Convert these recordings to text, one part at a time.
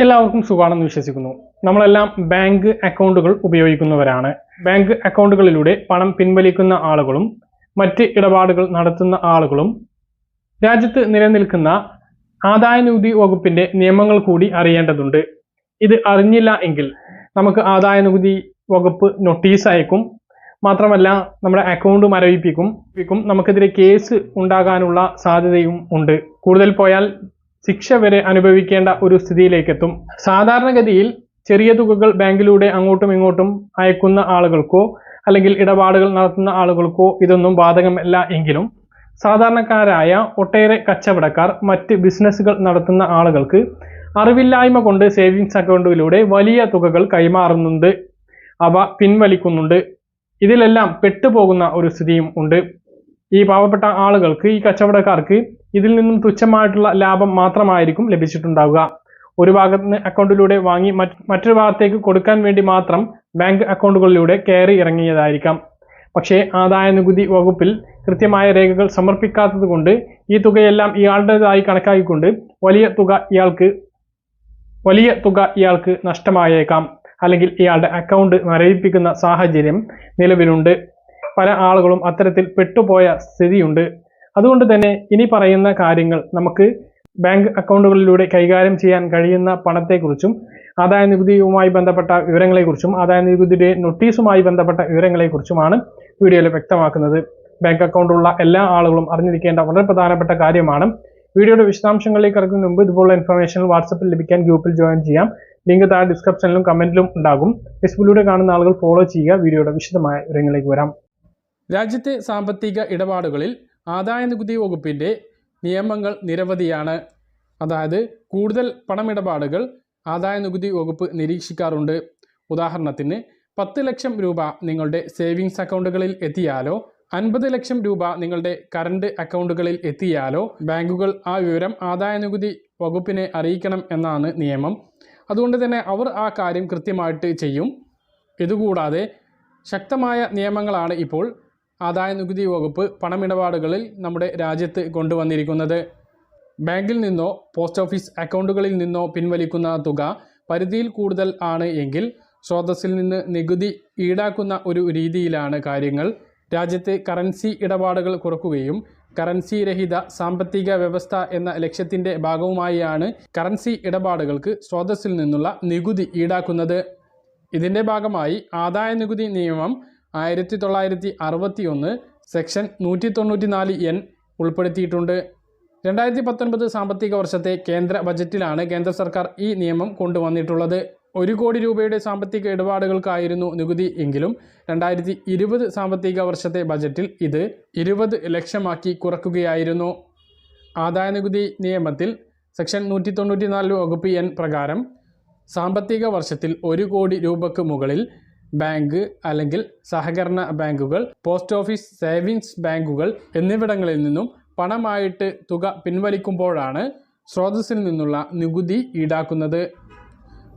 എല്ലാവർക്കും സുഖമാണെന്ന് വിശ്വസിക്കുന്നു. നമ്മളെല്ലാം ബാങ്ക് അക്കൗണ്ടുകൾ ഉപയോഗിക്കുന്നവരാണ്. ബാങ്ക് അക്കൗണ്ടുകളിലൂടെ പണം പിൻവലിക്കുന്ന ആളുകളും മറ്റ് ഇടപാടുകൾ നടത്തുന്ന ആളുകളും രാജ്യത്ത് നിലനിൽക്കുന്ന ആദായനികുതി വകുപ്പിന്റെ നിയമങ്ങൾ കൂടി അറിയേണ്ടതുണ്ട്. ഇത് അറിഞ്ഞില്ല എങ്കിൽ നമുക്ക് ആദായനികുതി വകുപ്പ് നോട്ടീസ് അയക്കും. മാത്രമല്ല നമ്മുടെ അക്കൗണ്ട് മരവിപ്പിക്കും. നമുക്ക് നമുക്കെതിരെ കേസ് ഉണ്ടാകാനുള്ള സാധ്യതയും ഉണ്ട്. കൂടുതൽ പോയാൽ ശിക്ഷ വരെ അനുഭവിക്കേണ്ട ഒരു സ്ഥിതിയിലേക്കെത്തും. സാധാരണഗതിയിൽ ചെറിയ തുകകൾ ബാങ്കിലൂടെ അങ്ങോട്ടും ഇങ്ങോട്ടും അയക്കുന്ന ആളുകൾക്കോ അല്ലെങ്കിൽ ഇടപാടുകൾ നടത്തുന്ന ആളുകൾക്കോ ഇതൊന്നും ബാധകമല്ല എങ്കിലും സാധാരണക്കാരായ ഒട്ടേറെ കച്ചവടക്കാർ മറ്റ് ബിസിനസ്സുകൾ നടത്തുന്ന ആളുകൾക്ക് അറിവില്ലായ്മ കൊണ്ട് സേവിങ്സ് അക്കൗണ്ടുകളിലൂടെ വലിയ തുകകൾ കൈമാറുന്നുണ്ട്. അവ പിൻവലിക്കുന്നുണ്ട്. ഇതിലെല്ലാം പെട്ടുപോകുന്ന ഒരു സ്ഥിതിയും ഉണ്ട്. ഈ പാവപ്പെട്ട ആളുകൾക്ക് ഈ കച്ചവടക്കാർക്ക് ഇതിൽ നിന്നും തുച്ഛമായിട്ടുള്ള ലാഭം മാത്രമായിരിക്കും ലഭിച്ചിട്ടുണ്ടാവുക. ഒരു ഭാഗത്ത് അക്കൗണ്ടിലൂടെ വാങ്ങി മറ്റൊരു ഭാഗത്തേക്ക് കൊടുക്കാൻ വേണ്ടി മാത്രം ബാങ്ക് അക്കൗണ്ടുകളിലൂടെ കയറി ഇറങ്ങിയതായിരിക്കാം. പക്ഷേ ആദായ നികുതി വകുപ്പിൽ കൃത്യമായ രേഖകൾ സമർപ്പിക്കാത്തതുകൊണ്ട് ഈ തുകയെല്ലാം ഇയാളുടേതായി കണക്കാക്കിക്കൊണ്ട് വലിയ തുക ഇയാൾക്ക് വലിയ തുക ഇയാൾക്ക് നഷ്ടമായേക്കാം. അല്ലെങ്കിൽ ഇയാളുടെ അക്കൗണ്ട് മരവിപ്പിക്കുന്ന സാഹചര്യം നിലവിലുണ്ട്. പല ആളുകളും അത്തരത്തിൽ പെട്ടുപോയ സ്ഥിതിയുണ്ട്. അതുകൊണ്ട് തന്നെ ഇനി പറയുന്ന കാര്യങ്ങൾ നമുക്ക് ബാങ്ക് അക്കൗണ്ടുകളിലൂടെ കൈകാര്യം ചെയ്യാൻ കഴിയുന്ന പണത്തെക്കുറിച്ചും ആദായ നികുതിയുമായി ബന്ധപ്പെട്ട വിവരങ്ങളെക്കുറിച്ചും ആദായ നികുതിയുടെ നോട്ടീസുമായി ബന്ധപ്പെട്ട വിവരങ്ങളെക്കുറിച്ചുമാണ് വീഡിയോയിൽ വ്യക്തമാക്കുന്നത്. ബാങ്ക് അക്കൗണ്ടുള്ള എല്ലാ ആളുകളും അറിഞ്ഞിരിക്കേണ്ട വളരെ പ്രധാനപ്പെട്ട കാര്യമാണ്. വീഡിയോയുടെ വിശദാംശങ്ങളിലേക്ക് ഇറങ്ങുന്ന മുമ്പ് ഇതുപോലുള്ള ഇൻഫർമേഷൻ വാട്സപ്പിൽ ലഭിക്കാൻ ഗ്രൂപ്പിൽ ജോയിൻ ചെയ്യാം. ലിങ്ക് താഴെ ഡിസ്ക്രിപ്ഷനിലും കമന്റിലും ഉണ്ടാകും. ഫേസ്ബുക്കിലൂടെ കാണുന്ന ആളുകൾ ഫോളോ ചെയ്യുക. വീഡിയോയുടെ വിശദമായ വിവരങ്ങളിലേക്ക് വരാം. രാജ്യത്തെ സാമ്പത്തിക ഇടപാടുകളിൽ ആദായ നികുതി വകുപ്പിന്റെ നിയമങ്ങൾ നിരവധിയാണ്. അതായത് കൂടുതൽ പണമിടപാടുകൾ ആദായ നികുതി വകുപ്പ് നിരീക്ഷിക്കാറുണ്ട്. ഉദാഹരണത്തിന് പത്ത് ലക്ഷം രൂപ നിങ്ങളുടെ സേവിങ്സ് അക്കൗണ്ടുകളിൽ എത്തിയാലോ അൻപത് ലക്ഷം രൂപ നിങ്ങളുടെ കറണ്ട് അക്കൗണ്ടുകളിൽ എത്തിയാലോ ബാങ്കുകൾ ആ വിവരം ആദായ നികുതി വകുപ്പിനെ അറിയിക്കണം എന്നാണ് നിയമം. അതുകൊണ്ട് തന്നെ അവർ ആ കാര്യം കൃത്യമായിട്ട് ചെയ്യും. ഇതുകൂടാതെ ശക്തമായ നിയമങ്ങളാണ് ഇപ്പോൾ ആദായ നികുതി വകുപ്പ് പണമിടപാടുകളിൽ നമ്മുടെ രാജ്യത്ത് കൊണ്ടുവന്നിരിക്കുന്നത്. ബാങ്കിൽ നിന്നോ പോസ്റ്റ് ഓഫീസ് അക്കൗണ്ടുകളിൽ നിന്നോ പിൻവലിക്കുന്ന തുക പരിധിയിൽ കൂടുതൽ ആണ് എങ്കിൽ സ്രോതസ്സിൽ നിന്ന് നികുതി ഈടാക്കുന്ന ഒരു രീതിയിലാണ് കാര്യങ്ങൾ. രാജ്യത്തെ കറൻസി ഇടപാടുകൾ കുറക്കുകയും കറൻസി രഹിത സാമ്പത്തിക വ്യവസ്ഥ എന്ന ലക്ഷ്യത്തിന്റെ ഭാഗവുമായാണ് കറൻസി ഇടപാടുകൾക്ക് സ്രോതസ്സിൽ നിന്നുള്ള നികുതി ഈടാക്കുന്നത്. ഇതിന്റെ ഭാഗമായി ആദായ നികുതി നിയമം ആയിരത്തി തൊള്ളായിരത്തി അറുപത്തി ഒന്ന് സെക്ഷൻ നൂറ്റി തൊണ്ണൂറ്റി നാല് എൻ ഉൾപ്പെടുത്തിയിട്ടുണ്ട്. രണ്ടായിരത്തി പത്തൊൻപത് സാമ്പത്തിക വർഷത്തെ കേന്ദ്ര ബജറ്റിലാണ് കേന്ദ്ര സർക്കാർ ഈ നിയമം കൊണ്ടുവന്നിട്ടുള്ളത്. ഒരു കോടി രൂപയുടെ സാമ്പത്തിക ഇടപാടുകൾക്കായിരുന്നു നികുതി എങ്കിലും രണ്ടായിരത്തി ഇരുപത് സാമ്പത്തിക വർഷത്തെ ബജറ്റിൽ ഇത് ഇരുപത് ലക്ഷമാക്കി കുറക്കുകയായിരുന്നു. ആദായ നികുതി നിയമത്തിൽ സെക്ഷൻ നൂറ്റി തൊണ്ണൂറ്റി നാല് വകുപ്പ് എൻ പ്രകാരം സാമ്പത്തിക വർഷത്തിൽ ഒരു കോടി രൂപയ്ക്ക് മുകളിൽ ബാങ്ക് അല്ലെങ്കിൽ സഹകരണ ബാങ്കുകൾ പോസ്റ്റ് ഓഫീസ് സേവിങ്സ് ബാങ്കുകൾ എന്നിവിടങ്ങളിൽ നിന്നും പണമായിട്ട് തുക പിൻവലിക്കുമ്പോഴാണ് സ്രോതസ്സിൽ നിന്നുള്ള നികുതി ഈടാക്കുന്നത്.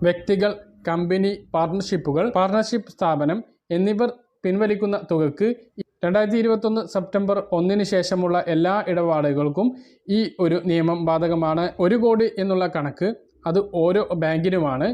വ്യക്തികൾ കമ്പനി പാർട്ണർഷിപ്പുകൾ പാർട്ണർഷിപ്പ് സ്ഥാപനം എന്നിവർ പിൻവലിക്കുന്ന തുകക്ക് രണ്ടായിരത്തി ഇരുപത്തൊന്ന് സെപ്റ്റംബർ ഒന്നിന് ശേഷമുള്ള എല്ലാ ഇടപാടുകൾക്കും ഈ ഒരു നിയമം ബാധകമാണ്. ഒരു കോടി എന്നുള്ള കണക്ക് അത് ഓരോ ബാങ്കിനുമാണ്.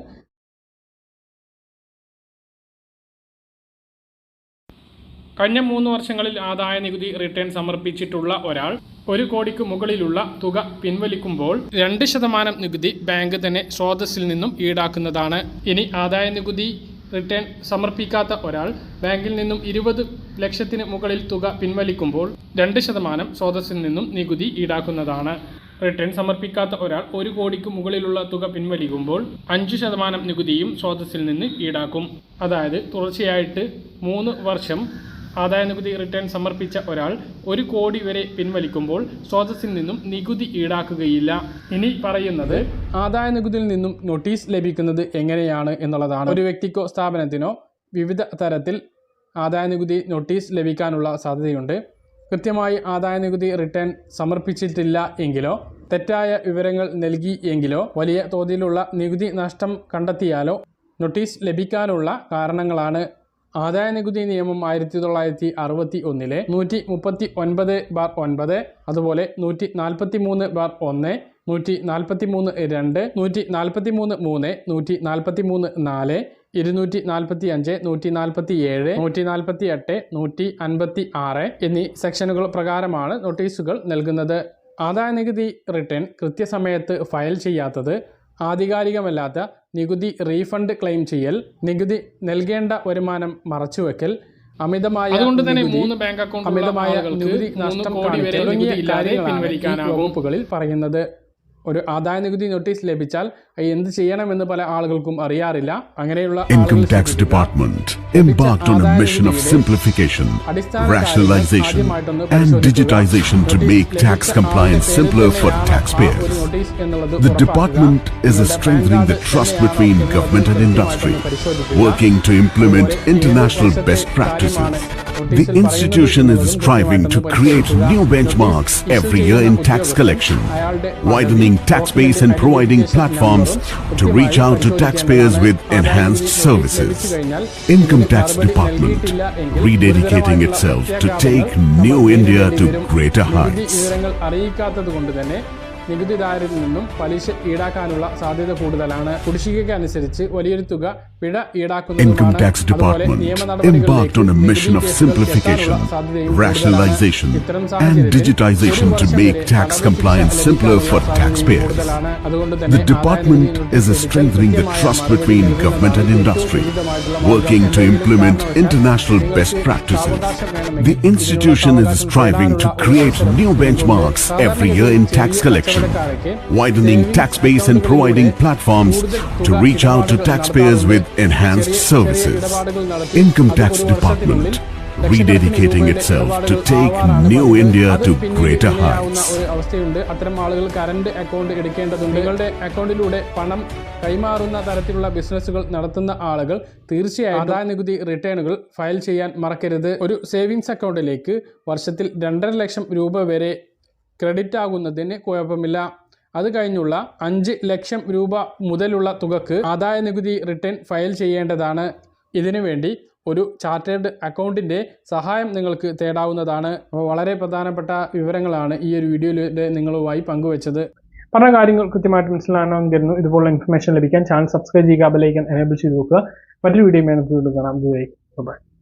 കഴിഞ്ഞ മൂന്ന് വർഷങ്ങളിൽ ആദായ നികുതി റിട്ടേൺ സമർപ്പിച്ചിട്ടുള്ള ഒരാൾ ഒരു കോടിക്ക് മുകളിലുള്ള തുക പിൻവലിക്കുമ്പോൾ രണ്ട് ശതമാനം നികുതി ബാങ്ക് തന്നെ സ്രോതസ്സിൽ നിന്നും ഈടാക്കുന്നതാണ്. ഇനി ആദായ നികുതി റിട്ടേൺ സമർപ്പിക്കാത്ത ഒരാൾ ബാങ്കിൽ നിന്നും ഇരുപത് ലക്ഷത്തിന് മുകളിൽ തുക പിൻവലിക്കുമ്പോൾ രണ്ട് ശതമാനം സ്രോതസ്സിൽ നിന്നും നികുതി ഈടാക്കുന്നതാണ്. റിട്ടേൺ സമർപ്പിക്കാത്ത ഒരാൾ ഒരു കോടിക്ക് മുകളിലുള്ള തുക പിൻവലിക്കുമ്പോൾ അഞ്ച് ശതമാനം നികുതിയും സ്രോതസ്സിൽ നിന്ന് ഈടാക്കും. അതായത് തുടർച്ചയായിട്ട് മൂന്ന് വർഷം ആദായ നികുതി റിട്ടേൺ സമർപ്പിച്ച ഒരാൾ ഒരു കോടി വരെ പിൻവലിക്കുമ്പോൾ സ്രോതസ്സിൽ നിന്നും നികുതി ഈടാക്കുകയില്ല. ഇനി പറയുന്നത് ആദായ നികുതിയിൽ നിന്നും നോട്ടീസ് ലഭിക്കുന്നത് എങ്ങനെയാണ് എന്നുള്ളതാണ്. ഒരു വ്യക്തിക്കോ സ്ഥാപനത്തിനോ വിവിധ തരത്തിൽ ആദായ നികുതി നോട്ടീസ് ലഭിക്കാനുള്ള സാധ്യതയുണ്ട്. കൃത്യമായി ആദായ നികുതി റിട്ടേൺ സമർപ്പിച്ചിട്ടില്ല എങ്കിലോ തെറ്റായ വിവരങ്ങൾ നൽകി എങ്കിലോ വലിയ തോതിലുള്ള നികുതി നഷ്ടം കണ്ടെത്തിയാലോ നോട്ടീസ് ലഭിക്കാനുള്ള കാരണങ്ങളാണ് ആദായ നികുതി നിയമം ആയിരത്തി തൊള്ളായിരത്തി അറുപത്തി ഒന്നിലെ നൂറ്റി മുപ്പത്തി ഒൻപത് ബാർ ഒൻപത് അതുപോലെ നൂറ്റി നാൽപ്പത്തി മൂന്ന് ബാർ ഒന്ന് നൂറ്റി നാൽപ്പത്തി മൂന്ന് രണ്ട് നൂറ്റി നാൽപ്പത്തി മൂന്ന് മൂന്ന് നൂറ്റി നാൽപ്പത്തി മൂന്ന് നാല് ഇരുന്നൂറ്റി നാൽപ്പത്തി അഞ്ച് നൂറ്റി നാൽപ്പത്തി ഏഴ് നൂറ്റി നാൽപ്പത്തി എട്ട് നൂറ്റി അൻപത്തി ആറ് എന്നീ സെക്ഷനുകൾ പ്രകാരമാണ് നോട്ടീസുകൾ നൽകുന്നത്. ആദായ നികുതി റിട്ടേൺ കൃത്യസമയത്ത് ഫയൽ ചെയ്യാത്തത് ആധികാരികമല്ലാത്ത നികുതി റീഫണ്ട് ക്ലെയിം ചെയ്യൽ നികുതി നൽകേണ്ട വരുമാനം മറച്ചുവെക്കൽ അമിതമായ അതുകൊണ്ട് തന്നെ മൂന്ന് ബാങ്ക് അക്കൗണ്ട് അമിതമായ നികുതി നഷ്ടം തുടങ്ങിയ കാര്യങ്ങളാണ് വകുപ്പുകളിൽ പറയുന്നത്. ഒരു ആദായ നികുതി നോട്ടീസ് ലഭിച്ചാൽ എന്ത് ചെയ്യണമെന്ന് പല ആളുകൾക്കും അറിയാറില്ല അങ്ങനെയുള്ള Income tax department embarked on a mission of simplification, rationalization, and digitization to make tax compliance simpler for taxpayers. The department is strengthening the trust between government and industry, working to implement international best practices. The institution is striving to create new benchmarks every year in tax collection, widening tax base and providing platforms to reach out to taxpayers with enhanced services. Income Tax Department rededicating itself to take New India to greater heights. വിവരങ്ങൾ അറിയിക്കാത്തത് കൊണ്ട് തന്നെ നികുതിദായരിൽ നിന്നും പലിശ ഈടാക്കാനുള്ള സാധ്യത കൂടുതലാണ് കുടിശ്ശികയ്ക്ക് അനുസരിച്ച് വലിയൊരു തുക പിഴ ഈടാക്കുന്നതുമാണ് Income Tax Department embarked on a mission of simplification, rationalization, and digitization to make tax compliance simpler for taxpayers. The department is strengthening the trust between government and industry, working to implement international best practices. The institution is striving to create new benchmarks every year in tax collection, widening tax base and providing platforms to reach out to taxpayers with enhanced services. Income Tax Department rededicating itself to take New India to greater heights. കൈമാറുന്ന തരത്തിലുള്ള ബിസിനസ്സുകൾ നടത്തുന്ന ആളുകൾ തീർച്ചയായും ആദായ നികുതി റിട്ടേണുകൾ file ചെയ്യാൻ മറക്കരുത് ഒരു സേവിങ്സ് അക്കൗണ്ടിലേക്ക് വർഷത്തിൽ രണ്ടര ലക്ഷം രൂപ വരെ ക്രെഡിറ്റ് ആകുന്നതിന് കുഴപ്പമില്ല അത് കഴിഞ്ഞുള്ള അഞ്ച് ലക്ഷം രൂപ മുതലുള്ള തുകക്ക് ആദായ നികുതി റിട്ടേൺ ഫയൽ ചെയ്യേണ്ടതാണ്. ഇതിനു വേണ്ടി ഒരു ചാർട്ടേഡ് അക്കൗണ്ടിന്റെ സഹായം നിങ്ങൾക്ക് തേടാവുന്നതാണ്. അപ്പോൾ വളരെ പ്രധാനപ്പെട്ട വിവരങ്ങളാണ് ഈ ഒരു വീഡിയോയിലൂടെ നിങ്ങളുമായി പങ്കുവച്ചത്. പറഞ്ഞ കാര്യങ്ങൾ കൃത്യമായിട്ട് മനസ്സിലാണെന്ന് കരുതുന്നു ഇതുപോലുള്ള ഇൻഫർമേഷൻ ലഭിക്കാൻ ചാനൽ സബ്സ്ക്രൈബ് ചെയ്യുക ബെലൈക്കൻ എനേബിൾ ചെയ്ത് നോക്കുക മറ്റൊരു വീഡിയോ നമുക്ക് കാണാം. ബൈ